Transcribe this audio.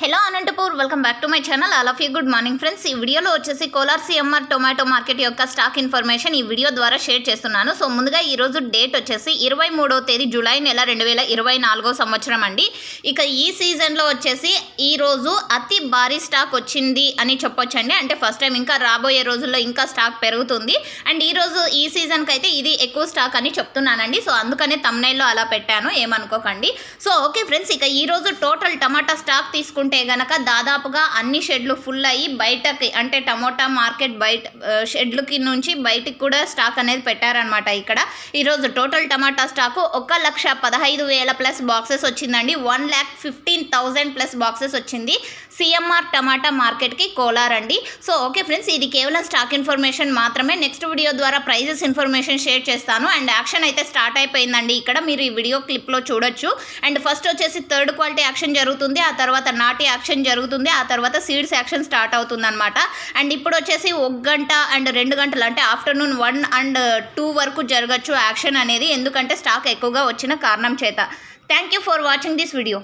Hello Anantapur welcome back to my channel. All of you good morning friends. ఈ వీడియోలో వచ్చేసి Kolar CMR tomato market యొక్క stock information ఈ video ద్వారా share చేస్తున్నాను. సో ముందుగా ఈ రోజు డేట్ వచ్చేసి ఇరవై మూడో తేదీ జూలై నెల రెండు వేల ఇరవై నాలుగో సంవత్సరం అండి. ఇక ఈ సీజన్లో వచ్చేసి ఈ రోజు అతి భారీ స్టాక్ వచ్చింది అని చెప్పొచ్చండి. అంటే ఫస్ట్ టైం ఇంకా రాబోయే రోజుల్లో ఇంకా స్టాక్ పెరుగుతుంది. అండ్ ఈ రోజు ఈ సీజన్కి అయితే ఇది ఎక్కువ స్టాక్ అని చెప్తున్నానండి. సో అందుకనే తమ్నైల్లో అలా పెట్టాను. ఏమనుకోకండి. సో ఓకే ఫ్రెండ్స్ ఇక ఈ రోజు టోటల్ టమాటా స్టాక్ తీసుకుంటే గనక దాదాపుగా అన్ని షెడ్లు ఫుల్ అయ్యి బయటకి అంటే టమోటా మార్కెట్ బయట షెడ్లకి నుంచి బయటికి కూడా స్టాక్ అనేది పెట్టారనమాట ఇక్కడ. ఈరోజు టోటల్ టమాటా స్టాకు ఒక లక్ష పదహైదు వేల ప్లస్ బాక్సెస్ వచ్చిందండి. One lakh fifteen thousand plus boxes వచ్చింది. సిఎంఆర్ టమాటా మార్కెట్కి కోలార్ అండి. సో ఓకే ఫ్రెండ్స్ ఇది కేవలం స్టాక్ ఇన్ఫర్మేషన్ మాత్రమే. నెక్స్ట్ వీడియో ద్వారా ప్రైజెస్ ఇన్ఫర్మేషన్ షేర్ చేస్తాను. అండ్ యాక్షన్ అయితే స్టార్ట్ అయిపోయిందండి. ఇక్కడ మీరు ఈ వీడియో క్లిప్లో చూడొచ్చు. అండ్ ఫస్ట్ వచ్చేసి థర్డ్ క్వాలిటీ యాక్షన్ జరుగుతుంది. ఆ తర్వాత నాట్ యాక్షన్ జరుగుతుంది. ఆ తర్వాత సీడ్స్ యాక్షన్ స్టార్ట్ అవుతుంది అనమాట అండ్ ఇప్పుడు వచ్చేసి ఒక గంట అండ్ రెండు గంటలు అంటే ఆఫ్టర్నూన్ వన్ అండ్ టూ వరకు జరగచ్చు యాక్షన్ అనేది. ఎందుకంటే స్టాక్ ఎక్కువగా వచ్చిన కారణం చేత. Thank you for watching this video.